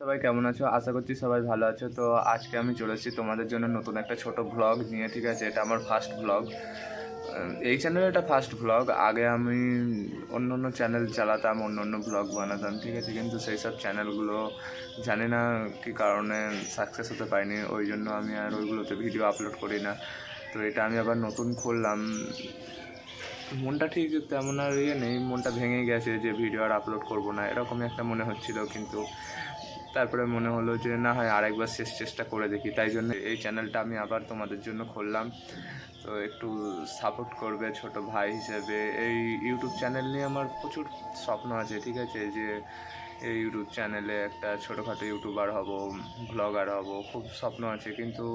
সবাই কেমন আছো? আশা করছি সবাই ভালো আছো। তো আজকে আমি চলে এসেছি তোমাদের জন্য নতুন একটা ছোট ব্লগ নিয়ে, ঠিক আছে? এটা আমার ফার্স্ট ব্লগ এই চ্যানেলে এটা ফার্স্ট ব্লগ আগে আমি অন্য অন্য চ্যানেল চালাতাম, অন্য অন্য ব্লগ বানাতাম, ঠিক আছে? কিন্তু সেই সব চ্যানেলগুলো জানি না কী কারণে সাকসেস হতে পারিনি। ওই জন্য আমি আর ওইগুলোতে ভিডিও আপলোড করি না। তো এটা আমি আবার নতুন খুললাম। মনটা ঠিক তেমন আর ইয়ে নেই। মনটা ভেঙে গেছে যে ভিডিও আর আপলোড করব না। এরকমই একটা মনে হচ্ছিল, কিন্তু তারপরে মনে হলো যে না হয় আরেকবার শেষ চেষ্টা করে দেখি। তাই জন্য এই চ্যানেলটা আমি আবার তোমাদের জন্য খুললাম। তো একটু সাপোর্ট করবে ছোট ভাই হিসেবে। এই ইউটিউব চ্যানেল নিয়ে আমার প্রচুর স্বপ্ন আছে, ঠিক আছে? যে এই ইউটিউব চ্যানেলে একটা ছোটোখাটো ইউটিউবার হব ব্লগার হব, খুব স্বপ্ন আছে। কিন্তু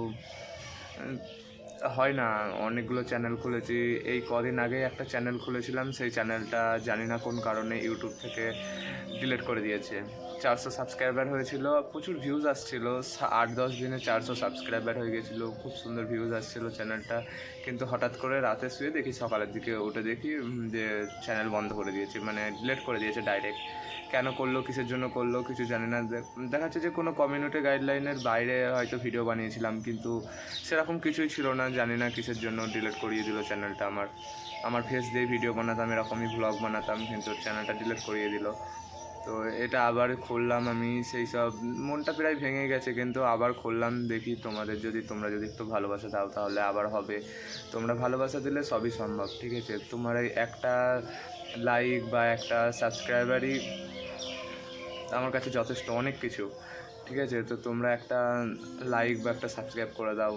হয় না। অনেকগুলো চ্যানেল খুলেছি। এই কদিন আগে একটা চ্যানেল খুলেছিলাম। সেই চ্যানেলটা জানি না কোন কারণে ইউটিউব থেকে ডিলিট করে দিয়েছে। চারশো সাবস্ক্রাইবার হয়েছিল। প্রচুর ভিউজ আসছিল। আট, দশ দিনে চারশো সাবস্ক্রাইবার হয়ে গেছিল। খুব সুন্দর ভিউজ আসছিল চ্যানেলটা কিন্তু হঠাৎ করে রাতে শুয়ে দেখি সকালের দিকে উঠে দেখি যে চ্যানেল বন্ধ করে দিয়েছে মানে ডিলেট করে দিয়েছে ডাইরেক্ট কেন করল, কিসের জন্য করল, কিছু জানি না। দেখা যাচ্ছে যে কোনো কমিউনিটি গাইডলাইনের বাইরে হয়তো ভিডিও বানিয়েছিলাম, কিন্তু সেরকম কিছুই ছিল না। জানি না কিসের জন্য ডিলিট করিয়ে দিল চ্যানেলটা আমার। আমার ফেস দিয়ে ভিডিও বানাতাম, এরকমই ব্লগ বানাতাম, কিন্তু চ্যানেলটা ডিলিট করিয়ে দিল। তো এটা আবার খুললাম আমি, সেই সব মনটা প্রায় ভেঙে গেছে, কিন্তু আবার খুললাম, দেখি তোমাদের যদি, তোমরা যদি একটু ভালোবাসা দাও, তাহলে আবার হবে। তোমরা ভালোবাসা দিলে সবই সম্ভব, ঠিক আছে? তোমার একটা লাইক বা একটা সাবস্ক্রাইবারই আমার কাছে যথেষ্ট অনেক কিছু, ঠিক আছে? তো তোমরা একটা লাইক বা একটা সাবস্ক্রাইব করে দাও।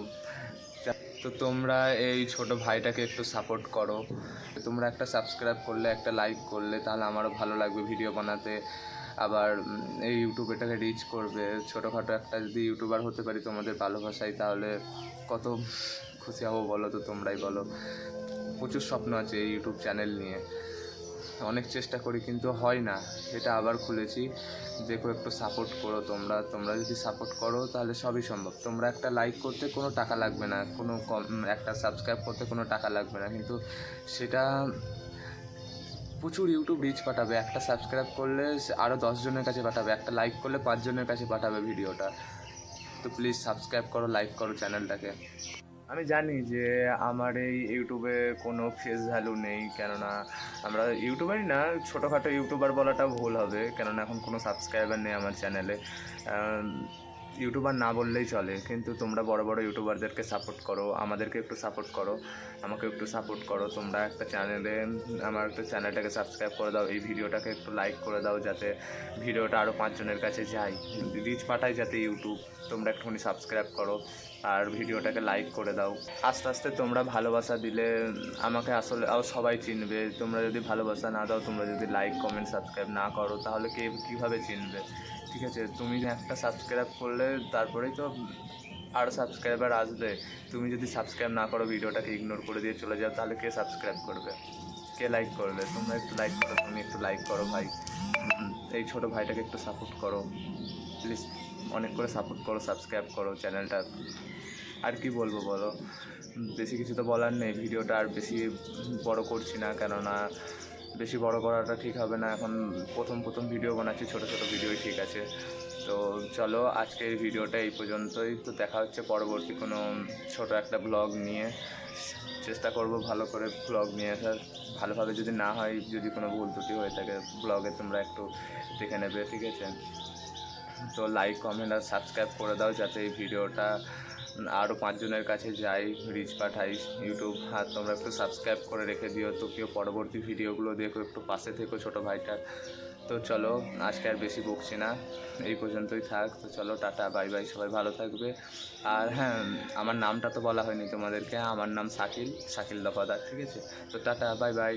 তো তোমরা এই ছোট ভাইটাকে একটু সাপোর্ট করো। তোমরা একটা সাবস্ক্রাইব করলে, একটা লাইক করলে, তাহলে আমারও ভালো লাগবে ভিডিও বানাতে। আবার এই ইউটিউব এটাকে রিচ করবে। ছোটোখাটো একটা যদি ইউটিউবার হতে পারি তোমাদের ভালোবাসায় তাহলে কত খুশি হব বলো তো তোমরাই বলো। প্রচুর স্বপ্ন আছে এই ইউটিউব চ্যানেল নিয়ে। অনেক চেষ্টা করি, কিন্তু হয় না। এটা আবার খুলেছি। দেখো, একটু সাপোর্ট করো তোমরা। তোমরা যদি সাপোর্ট করো, তাহলে সবই সম্ভব। তোমরা একটা লাইক করতে কোনো টাকা লাগবে না। কোনো কম, একটা সাবস্ক্রাইব করতে কোনো টাকা লাগবে না। কিন্তু সেটা প্রচুর ইউটিউব রিচ পাঠাবে। একটা সাবস্ক্রাইব করলে আরও দশজনের কাছে পাঠাবে। একটা লাইক করলে পাঁচজনের কাছে পাঠাবে ভিডিওটা তো প্লিজ সাবস্ক্রাইব করো লাইক করো চ্যানেলটাকে আমি জানি যে আমার এই ইউটিউবে কোনো ফেস ভ্যালু নেই, কেননা আমরা ইউটিউবারই না, ছোটোখাটো ইউটিউবার বলাটা ভুল হবে, কেননা এখন কোনো সাবস্ক্রাইবার নেই আমার চ্যানেলে ইউটিউবার না বললেই চলে, কিন্তু তোমরা বড় বড় ইউটিউবারদেরকে সাপোর্ট করো, আমাদেরকে একটু সাপোর্ট করো, আমাকে একটু সাপোর্ট করো, তোমরা একটা চ্যানেলে আমার একটা চ্যানেলটাকে সাবস্ক্রাইব করে দাও, এই ভিডিওটাকে একটু লাইক করে দাও যাতে ভিডিওটা আরও পাঁচজনের কাছে যায় রিচ পাঠায় যাতে ইউটিউব, তোমরা একটুখানি সাবস্ক্রাইব করো আর ভিডিওটাকে লাইক করে দাও। আস্তে আস্তে তোমরা ভালোবাসা দিলে আমাকে আসলে সবাই চিনবে, তোমরা যদি ভালোবাসা না দাও, তোমরা যদি লাইক কমেন্ট সাবস্ক্রাইব না করো, তাহলে কে কীভাবে চিনবে? ঠিক আছে, তুমি একটা সাবস্ক্রাইব করলে তারপরেই তো আরও সাবস্ক্রাইবার আসবে। তুমি যদি সাবস্ক্রাইব না করো, ভিডিওটাকে ইগনোর করে দিয়ে চলে যাও, তাহলে কে সাবস্ক্রাইব করবে? কে লাইক করবে? তোমরা একটু লাইক করো, তুমি একটু লাইক করো ভাই। এই ছোট ভাইটাকে একটু সাপোর্ট করো। প্লিজ অনেক করে সাপোর্ট করো সাবস্ক্রাইব করো চ্যানেলটা আর কি বলব বলো? বেশি কিছু তো বলার নেই, ভিডিওটা আর বেশি বড় করছি না, কেননা বেশি বড় করাটা ঠিক হবে না। এখন প্রথম প্রথম ভিডিও বানাচ্ছি, ছোটো ছোটো ভিডিওই ঠিক আছে। তো চলো আজকের ভিডিওটা এই পর্যন্তই। তো দেখা হচ্ছে পরবর্তী কোনো ছোট একটা ব্লগ নিয়ে। চেষ্টা করব ভালো করে ব্লগ নিয়ে আসার। ভালোভাবে যদি না হয়, যদি কোনো ভুল ত্রুটি হয়ে থাকে ব্লগে তোমরা একটু দেখে নেবে, ঠিক আছে? তো লাইক কমেন্ট আর সাবস্ক্রাইব করে দাও যাতে এই ভিডিওটা আরও পাঁচজনের কাছে যাই রিচ পাঠাই ইউটিউব আর তোমরা একটু সাবস্ক্রাইব করে রেখে দিও তো কেউ পরবর্তী ভিডিওগুলো দেখো, একটু পাশে থেকো ছোটো ভাইটার। তো চলো, আজকে আর বেশি বকছি না, এই পর্যন্তই থাক, তো চলো, টাটা বাই বাই সবাই ভালো থাকবে। আর হ্যাঁ আমার নামটা তো বলা হয়নি তোমাদেরকে, আমার নাম শাকিল শাকিল দফাদার, ঠিক আছে? তো টাটা বাই বাই